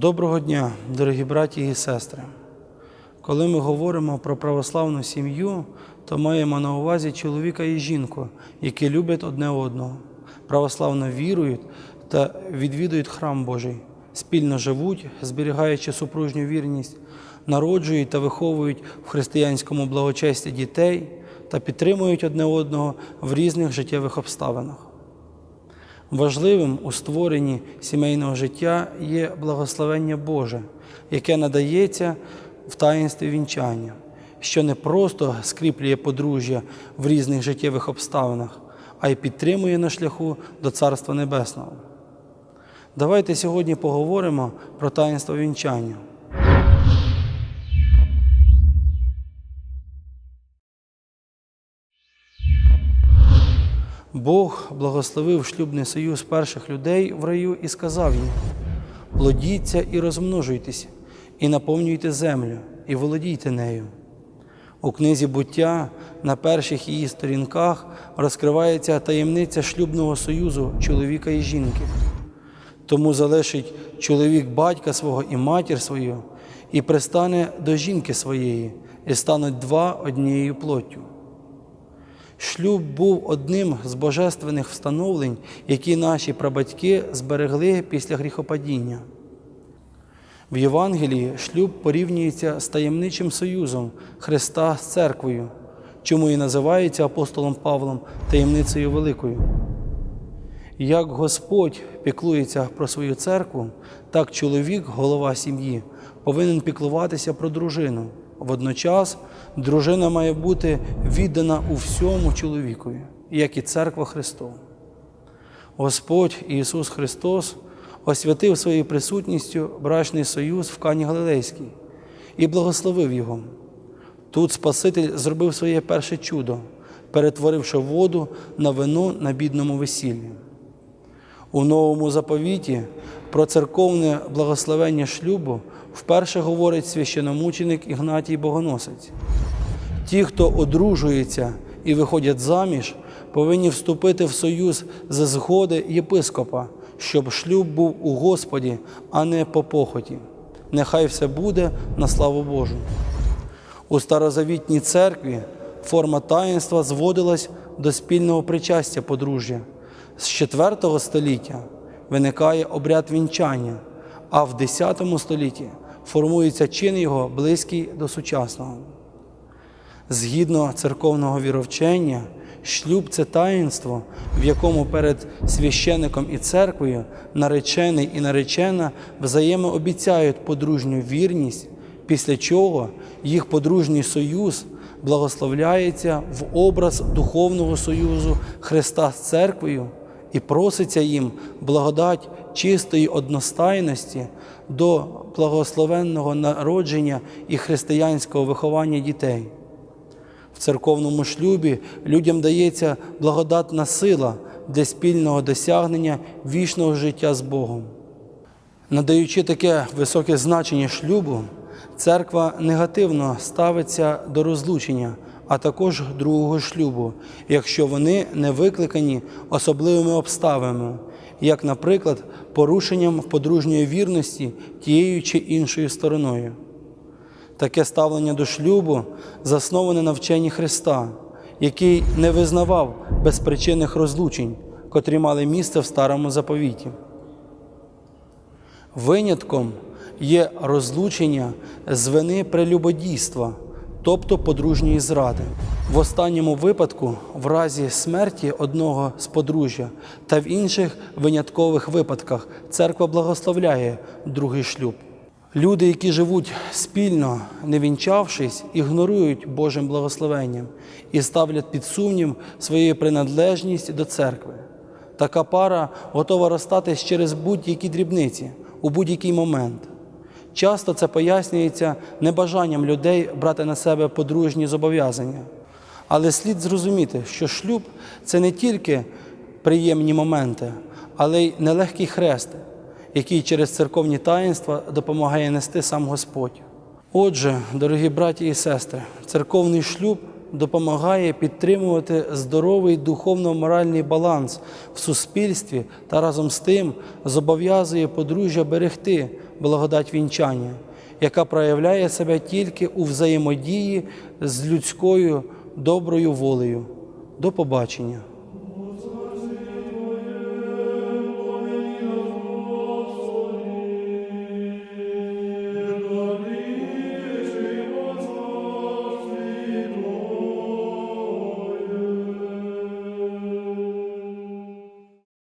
Доброго дня, дорогі браті і сестри. Коли ми говоримо про православну сім'ю, то маємо на увазі чоловіка і жінку, які люблять одне одного, православно вірують та відвідують храм Божий, спільно живуть, зберігаючи супружню вірність, народжують та виховують в християнському благочесті дітей та підтримують одне одного в різних життєвих обставинах. Важливим у створенні сімейного життя є благословення Боже, яке надається в таїнстві вінчання, що не просто скріплює подружжя в різних життєвих обставинах, а й підтримує на шляху до Царства Небесного. Давайте сьогодні поговоримо про таїнство вінчання. Бог благословив шлюбний союз перших людей в раю і сказав їм: плодіться і розмножуйтесь, і наповнюйте землю, і володійте нею. У книзі буття на перших її сторінках розкривається таємниця шлюбного союзу чоловіка і жінки. Тому залишить чоловік батька свого і матір свою, і пристане до жінки своєї, і стануть два однією плоттю. Шлюб був одним з божественних встановлень, які наші прабатьки зберегли після гріхопадіння. В Євангелії шлюб порівнюється з таємничим союзом Христа з церквою, чому і називається апостолом Павлом таємницею великою. Як Господь піклується про свою церкву, так чоловік, голова сім'ї, повинен піклуватися про дружину. Водночас дружина має бути віддана у всьому чоловікові, як і церква Христова. Господь Ісус Христос освятив своєю присутністю брачний союз в Кані Галилейській і благословив його. Тут Спаситель зробив своє перше чудо, перетворивши воду на вино на бідному весіллі. У новому заповіті про церковне благословення шлюбу вперше говорить священомученик Ігнатій Богоносець. Ті, хто одружується і виходять заміж, повинні вступити в союз за згоди єпископа, щоб шлюб був у Господі, а не по похоті. Нехай все буде на славу Божу. У старозавітній церкві форма таїнства зводилась до спільного причастя подружжя. З IV століття виникає обряд вінчання, а в X столітті формується чин його близький до сучасного. Згідно церковного віровчення, шлюб це таїнство, в якому перед священником і церквою наречений і наречена взаємообіцяють подружню вірність, після чого їх подружній союз благословляється в образ духовного союзу Христа з церквою і проситься їм благодать чистої одностайності до благословенного народження і християнського виховання дітей. В церковному шлюбі людям дається благодатна сила для спільного досягнення вічного життя з Богом. Надаючи таке високе значення шлюбу, церква негативно ставиться до розлучення, а також другого шлюбу, якщо вони не викликані особливими обставинами, як, наприклад, порушенням подружньої вірності тією чи іншою стороною. Таке ставлення до шлюбу засноване на вченні Христа, який не визнавав безпричинних розлучень, котрі мали місце в старому заповіті. Винятком є розлучення з вини прелюбодійства, тобто подружньої зради. В останньому випадку, в разі смерті одного з подружжя та в інших виняткових випадках церква благословляє другий шлюб. Люди, які живуть спільно, не вінчавшись, ігнорують Божим благословенням і ставлять під сумнів свою приналежність до церкви. Така пара готова розстатись через будь-які дрібниці у будь-який момент. Часто це пояснюється небажанням людей брати на себе подружні зобов'язання. Але слід зрозуміти, що шлюб це не тільки приємні моменти, але й нелегкий хрест, який через церковні таїнства допомагає нести сам Господь. Отже, дорогі браті і сестри, церковний шлюб допомагає підтримувати здоровий духовно-моральний баланс в суспільстві та разом з тим зобов'язує подружжя берегти благодать вінчання, яка проявляє себе тільки у взаємодії з людською доброю волею. До побачення!